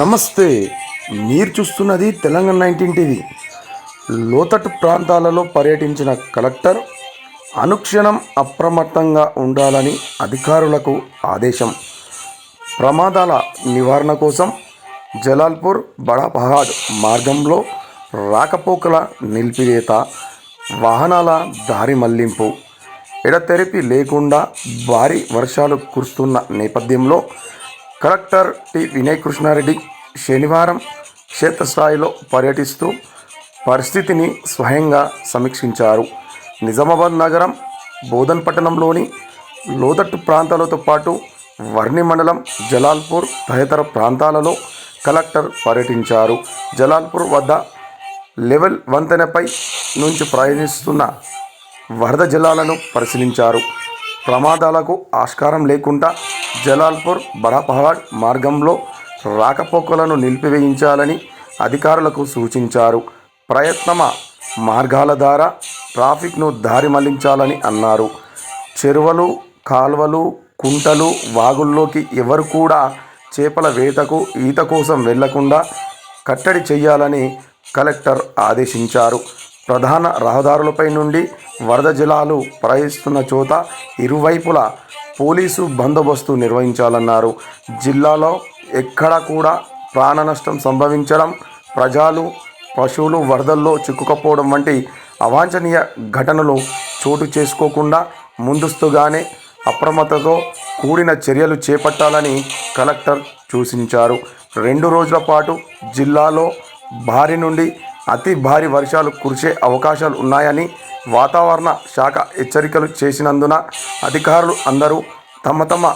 నమస్తే. మీరు చూస్తున్నది తెలంగాణ నైన్టీన్ టీవీ. లోతట్టు ప్రాంతాలలో పర్యటించిన కలెక్టర్ అనుక్షణం అప్రమత్తంగా ఉండాలని అధికారులకు ఆదేశం. ప్రమాదాల నివారణ కోసం జలాల్పూర్ బడాపహాడ్ మార్గంలో రాకపోకల నిలిపివేత వాహనాల దారి మళ్ళింపు. ఎడతెరిపి లేకుండా భారీ వర్షాలు కురుస్తున్న నేపథ్యంలో కలెక్టర్ టి వినయ్ కృష్ణారెడ్డి శనివారం క్షేత్రస్థాయిలో పర్యటిస్తూ పరిస్థితిని స్వయంగా సమీక్షించారు. నిజామాబాద్ నగరం బోధన్ పట్టణంలోని లోతట్టు ప్రాంతాలతో పాటు వర్ణి మండలం జలాల్పూర్ తదితర ప్రాంతాలలో కలెక్టర్ పర్యటించారు. జలాల్పూర్ వద్ద లెవెల్ వంతెనపై నుంచి ప్రయాణిస్తున్న వరద జలాలను పరిశీలించారు. ప్రమాదాలకు ఆస్కారం లేకుండా జలాల్పూర్ బడాపహాడ్ మార్గంలో రాకపోకలను నిలిపివేయించాలని అధికారులకు సూచించారు. ప్రయత్నమ? మార్గాల ద్వారా ట్రాఫిక్ను దారి మళ్ళించాలని అన్నారు. చెరువులు కాల్వలు కుంటలు వాగుల్లోకి ఎవరు కూడా చేపల వేటకు ఈత కోసం వెళ్ళకుండా కట్టడి చేయాలని కలెక్టర్ ఆదేశించారు. ప్రధాన రహదారులపై నుండి వరద జలాలు ప్రవహిస్తున్న చోట ఇరువైపులా పోలీసు బందోబస్తు నిర్వహించాలన్నారు. జిల్లాలో ఎక్కడా కూడా ప్రాణ నష్టం సంభవించడం ప్రజలు పశువులు వరదల్లో చిక్కుకపోవడం వంటి అవాంఛనీయ ఘటనలు చోటు చేసుకోకుండా ముందస్తుగానే అప్రమత్తతో కూడిన చర్యలు చేపట్టాలని కలెక్టర్ సూచించారు. రెండు రోజుల పాటు జిల్లాలో భారీ నుండి అతి భారీ వర్షాలు కురిసే అవకాశాలు ఉన్నాయని వాతావరణ శాఖ హెచ్చరికలు చేసినందున అధికారులు అందరూ తమ తమ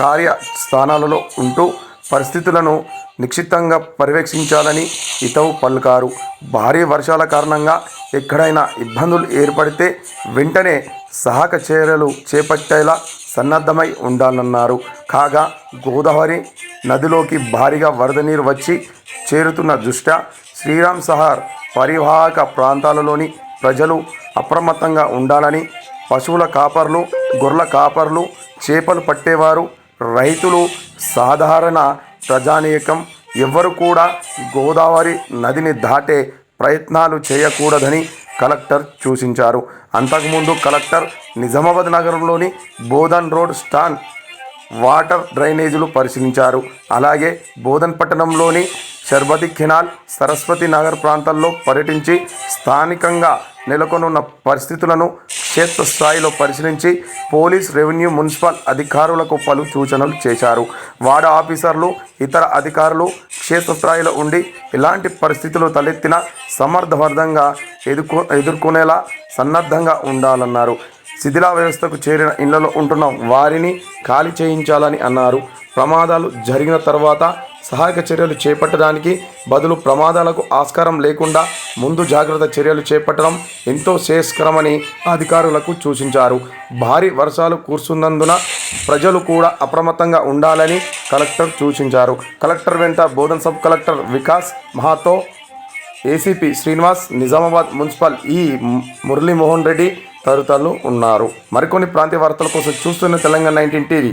కార్యస్థానాలలో ఉంటూ పరిస్థితులను నిక్షిప్తంగా పర్యవేక్షించాలని ఇతవు పలుకారు. భారీ వర్షాల కారణంగా ఎక్కడైనా ఇబ్బందులు ఏర్పడితే వెంటనే సహాక చర్యలు చేపట్టేలా సన్నద్ధమై ఉండాలన్నారు. కాగా గోదావరి నదిలోకి భారీగా వరద నీరు వచ్చి చేరుతున్న దృష్ట్యా శ్రీరామ్ సహార్ పరివాహక ప్రాంతాలలోని ప్రజలు అప్రమత్తంగా ఉండాలని పశువుల కాపర్లు గొర్రెల కాపర్లు చేపలు పట్టేవారు రైతులు సాధారణ ప్రజానీకం ఎవ్వరు కూడా గోదావరి నదిని దాటే ప్రయత్నాలు చేయకూడదని కలెక్టర్ సూచించారు. అంతకుముందు కలెక్టర్ నిజామాబాద్ నగరంలోని బోధన్ రోడ్ స్టాండ్ వాటర్ డ్రైనేజీలు పరిశీలించారు. అలాగే బోధన్ పట్టణంలోని షర్బతి కెనాల్ సరస్వతి నగర్ ప్రాంతాల్లో పర్యటించి స్థానికంగా నెలకొనున్న పరిస్థితులను క్షేత్రస్థాయిలో పరిశీలించి పోలీస్ రెవెన్యూ మున్సిపల్ అధికారులకు పలు సూచనలు చేశారు. వార్డు ఆఫీసర్లు ఇతర అధికారులు క్షేత్రస్థాయిలో ఉండి ఎలాంటి పరిస్థితులు తలెత్తినా సమర్థవంతంగా ఎదుర్కొ ఎదుర్కొనేలా సన్నద్ధంగా ఉండాలన్నారు. శిథిలా వ్యవస్థకు చేరిన ఇళ్ళలో ఉంటున్న వారిని ఖాళీ చేయించాలని అన్నారు. ప్రమాదాలు జరిగిన తర్వాత సహాయక చర్యలు చేపట్టడానికి బదులు ప్రమాదాలకు ఆస్కారం లేకుండా ముందు జాగ్రత్త చర్యలు చేపట్టడం ఎంతో శ్రేయస్కరమని అధికారులకు సూచించారు. భారీ వర్షాలు కురుస్తున్నందున ప్రజలు కూడా అప్రమత్తంగా ఉండాలని కలెక్టర్ సూచించారు. కలెక్టర్ వెంట Bodhan sub collector Vikas Mahato ACP Srinivas Nizamabad municipal ఈ మురళీమోహన్ రెడ్డి తదితరులు ఉన్నారు. మరికొన్ని ప్రాంతీయ వార్తల కోసం చూస్తున్న తెలంగాణ నైన్టీన్ టీవీ.